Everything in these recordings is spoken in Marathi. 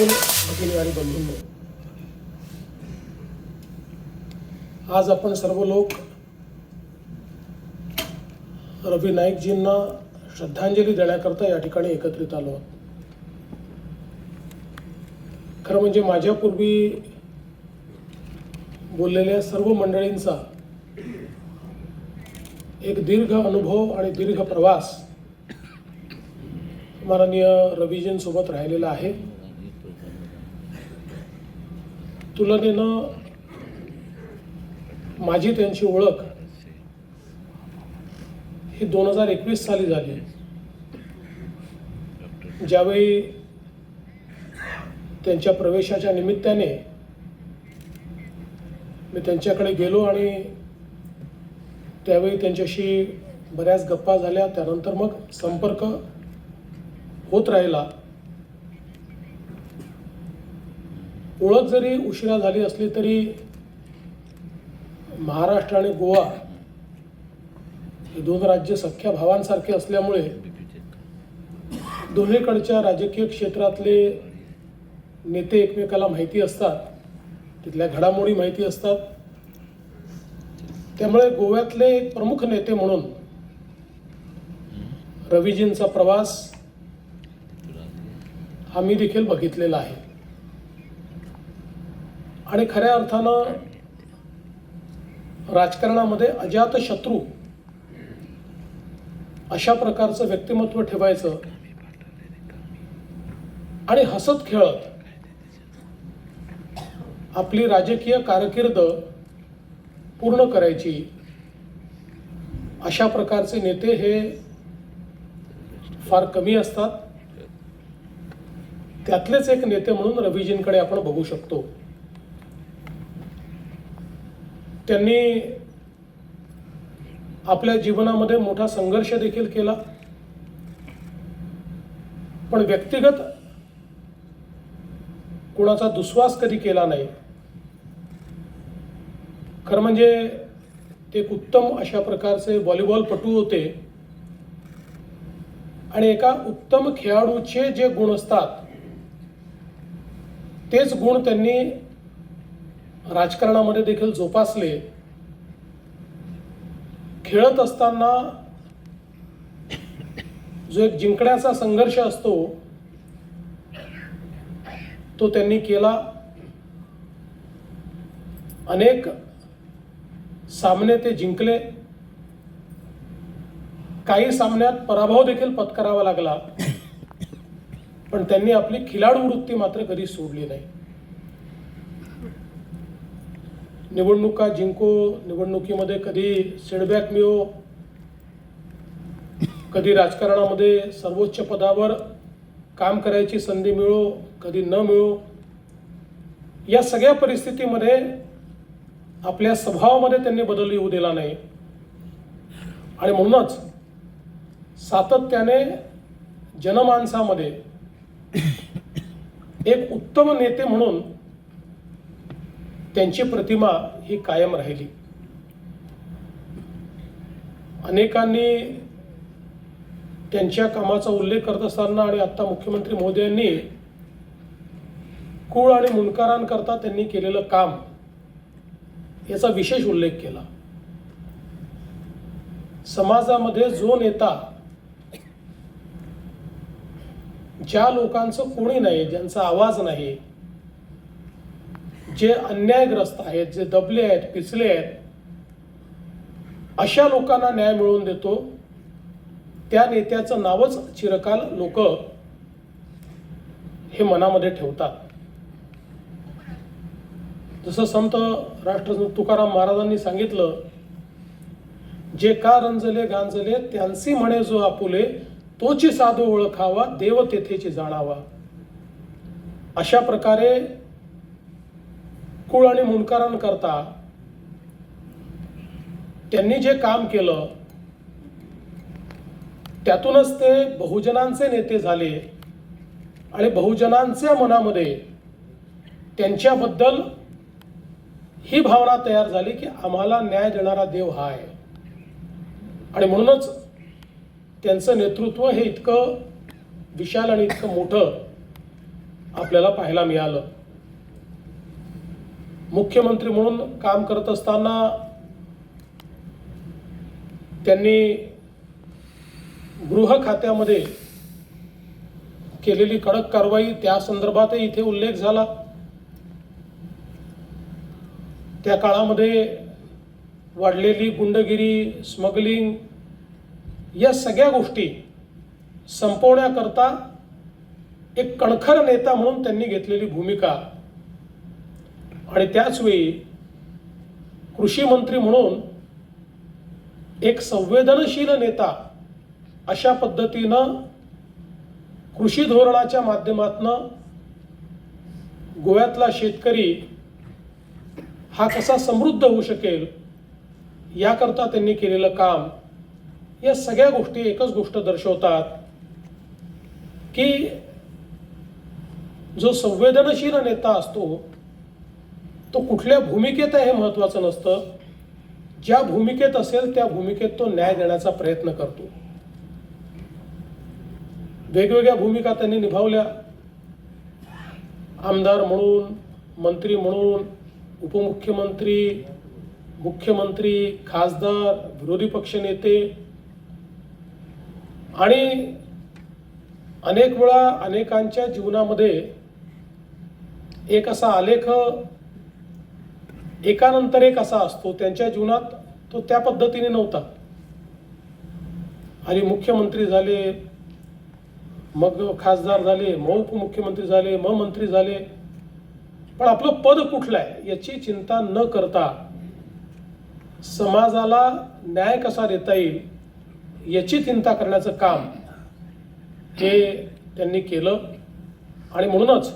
हायस्कूल भगिनी आणि आज आपण सर्व लोक रवी नाईकजींना श्रद्धांजली देण्याकरता या ठिकाणी एकत्रित आलो आहोत. खरं म्हणजे माझ्यापूर्वी बोललेल्या सर्व मंडळींचा एक दीर्घ अनुभव आणि दीर्घ प्रवास माननीय रवीजींसोबत राहिलेला आहे. तुलनेनं माझी त्यांची ओळख ही दोन हजार एकवीस साली झाली ज्यावेळी त्यांच्या प्रवेशाच्या निमित्ताने मी त्यांच्याकडे गेलो आणि त्यावेळी त्यांच्याशी बऱ्याच गप्पा झाल्या. त्यानंतर मग संपर्क होत राहिला. ओळख जरी उशिरा झाली असली तरी महाराष्ट्र आणि गोवा हे दोन राज्य सख्या भावांसारखे असल्यामुळे दोन्हीकडच्या राजकीय क्षेत्रातले नेते एकमेकाला माहिती असतात तिथल्या घडामोडी माहिती असतात. त्यामुळे गोव्यातले एक प्रमुख नेते म्हणून रवीजींचा प्रवास हा मी देखील बघितलेला आहे. आणि खऱ्या अर्थानं राजकारणामध्ये अजात शत्रू अशा प्रकारचं व्यक्तिमत्व ठेवायचं आणि हसत खेळत आपली राजकीय कारकीर्द पूर्ण करायची अशा प्रकारचे नेते हे फार कमी असतात. त्यातलेच एक नेते म्हणून रवीजींकडे आपण बघू शकतो. त्यांनी आपल्या जीवनामध्ये मोठा संघर्ष देखील केला. पण व्यक्तिगत कुणाचा दुस्वास कधी केला नाही. खरं म्हणजे ते एक उत्तम अशा प्रकारचे व्हॉलीबॉलपटू होते. आणि एका उत्तम खेळाडूचे जे गुण असतात तेच गुण त्यांनी राजकारणामध्ये देखील जोपासले. खेळत असताना जो एक जिंकण्याचा संघर्ष असतो तो त्यांनी केला. अनेक सामने ते जिंकले. काही सामन्यात पराभव देखील पत्करावा लागला. पण त्यांनी आपली खिलाडू वृत्ती मात्र कधी सोडली नाही. निवडणुका जिंको निवडणुकीमध्ये कधी सीडबॅक मिळो कधी राजकारणामध्ये सर्वोच्च पदावर काम करायची संधी मिळो कधी न मिळो या सगळ्या परिस्थितीमध्ये आपल्या स्वभावामध्ये त्यांनी बदल येऊ दिला नाही. आणि म्हणूनच सातत्याने जनमानसामध्ये एक उत्तम नेते म्हणून त्यांची प्रतिमा ही कायम राहिली. अनेकांनी त्यांच्या कामाचा उल्लेख करत असताना आणि आता मुख्यमंत्री मोदयांनी कुळ आणि मुनकारांकरता त्यांनी केलेलं काम याचा विशेष उल्लेख केला. समाजामध्ये जो नेता ज्या लोकांचं कोणी नाही ज्यांचा आवाज नाही जे अन्यायग्रस्त आहेत जे दबले आहेत पिचले आहेत अशा लोकांना न्याय मिळवून देतो. त्या नेत्याचं नावच चिरकाल लोक हे मनामध्ये ठेवतात. जसं संत राष्ट्र तुकाराम महाराजांनी सांगितलं जे का रंजले गांजले त्यांची म्हणे जो आपुले तोची साधू ओळखावा देव तेथेची जाणावा. अशा प्रकारे कुळ आणि मुनकारांकरता त्यांनी जे काम केलं त्यातूनच ते बहुजनांचे नेते झाले आणि बहुजनांच्या मनामध्ये त्यांच्याबद्दल ही भावना तयार झाली की आम्हाला न्याय देणारा देव हा आहे. आणि म्हणूनच त्यांचं नेतृत्व हे इतकं विशाल आणि इतकं मोठं आपल्याला पाहायला मिळालं. मुख्यमंत्री म्हणून काम करत असताना त्यांनी गृह खात्यामध्ये केलेली कडक कारवाई त्या संदर्भातही इथे उल्लेख झाला. त्या काळामध्ये वाढलेली गुंडगिरी स्मगलिंग या सगळ्या गोष्टी संपवण्याकरता एक कणखर नेता म्हणून त्यांनी घेतलेली भूमिका आणि त्याचवेळी कृषी मंत्री म्हणून एक संवेदनशील नेता अशा पद्धतीनं कृषी धोरणाच्या माध्यमातनं गोव्यातला शेतकरी हा कसा समृद्ध होऊ शकेल याकरता त्यांनी केलेलं काम या सगळ्या गोष्टी एकच गोष्ट दर्शवतात की जो संवेदनशील नेता असतो तो कुठल्या भूमिकेत आहे हे महत्वाचं नसतं. ज्या भूमिकेत असेल त्या भूमिकेत तो न्याय देण्याचा प्रयत्न करतो. वेगवेगळ्या भूमिका त्यांनी निभावल्या. आमदार म्हणून मंत्री म्हणून उपमुख्यमंत्री मुख्यमंत्री खासदार विरोधी पक्षनेते आणि अनेक वेळा अनेकांच्या जीवनामध्ये एक असा आलेख एकानंतर एक असा असतो त्यांच्या जीवनात तो त्या पद्धतीने नव्हता. आणि मुख्यमंत्री झाले मग खासदार झाले मग उपमुख्यमंत्री झाले मग मंत्री झाले. पण आपलं पद कुठलं आहे याची चिंता न करता समाजाला न्याय कसा देता येईल याची चिंता करण्याचं काम हे त्यांनी केलं. आणि म्हणूनच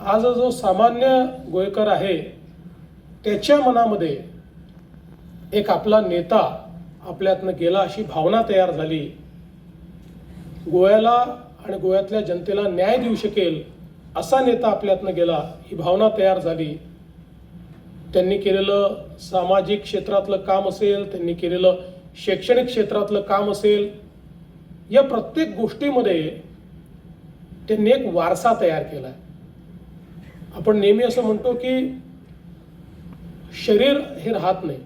आज जो सामान्य गोयकर आहे त्याच्या मनामध्ये एक आपला नेता आपल्यातनं गेला अशी भावना तयार झाली. गोव्याला आणि गोव्यातल्या जनतेला न्याय देऊ शकेल असा नेता आपल्यातनं गेला ही भावना तयार झाली. त्यांनी केलेलं सामाजिक क्षेत्रातलं काम असेल त्यांनी केलेलं शैक्षणिक क्षेत्रातलं काम असेल या प्रत्येक गोष्टीमध्ये त्यांनी एक वारसा तयार केला आहे आपण नेहमी असं म्हणतो की शरीर हे राहत नाही.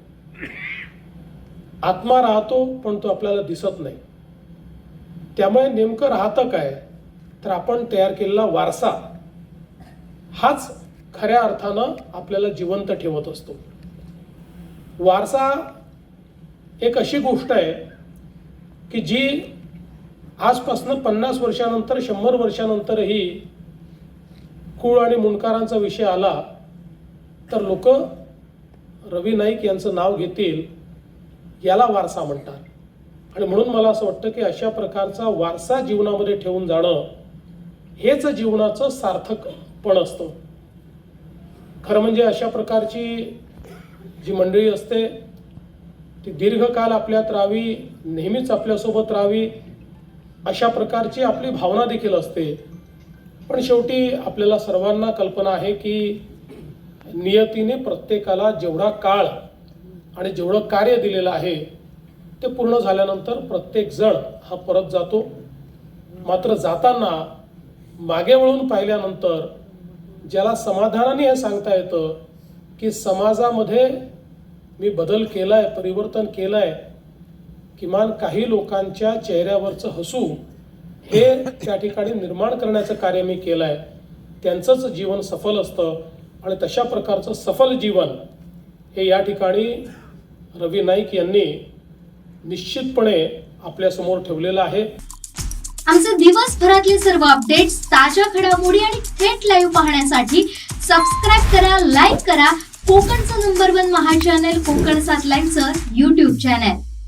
आत्मा राहतो पण तो आपल्याला दिसत नाही. त्यामुळे नेमकं राहतं काय? तर आपण तयार केलेला वारसा हाच खऱ्या अर्थानं आपल्याला जिवंत ठेवत असतो. वारसा एक अशी गोष्ट आहे की जी आजपासनं पन्नास वर्षानंतर शंभर वर्षानंतरही कुळ आणि मुंडकारांचा विषय आला तर लोक रवी नाईक यांचं नाव घेतील याला वारसा म्हणतात. आणि म्हणून मला असं वाटतं की अशा प्रकारचा वारसा जीवनामध्ये ठेवून जाणं हेच जीवनाचं सार्थकपण असतं. खरं म्हणजे अशा प्रकारची जी मंडळी असते ती दीर्घकाल आपल्यात राहावी नेहमीच आपल्यासोबत राहावी अशा प्रकारची आपली भावना देखील असते. पण शेवटी आपल्याला सर्वांना कल्पना आहे की नियतीने प्रत्येकाला जेवढा काळ आणि जेवढं कार्य दिलेलं आहे ते पूर्ण झाल्यानंतर प्रत्येक जण हा परत जातो. मात्र जाताना मागे वळून पाहिल्यानंतर ज्याला समाधानाने हे सांगता येतं की समाजामध्ये मी बदल केला आहे परिवर्तन केलं आहे किमान काही लोकांच्या चेहऱ्यावरचं हसू हे त्या ठिकाणी निर्माण करण्याचं कार्य मी केलं आहे त्यांचंच जीवन सफल असतं. आणि तशा प्रकारचं सफल जीवन हे या ठिकाणी रवी नाईक यांनी निश्चितपणे आपल्यासमोर ठेवलेलं आहे. आमचे दिवसभरातले सर्व अपडेट्स ताज्या घडामोडी आणि थेट लाईव्ह पाहण्यासाठी सबस्क्राईब करा लाईक करा. कोकणचं नंबर वन महा चॅनल कोकण सात लाईनचं युट्यूब चॅनल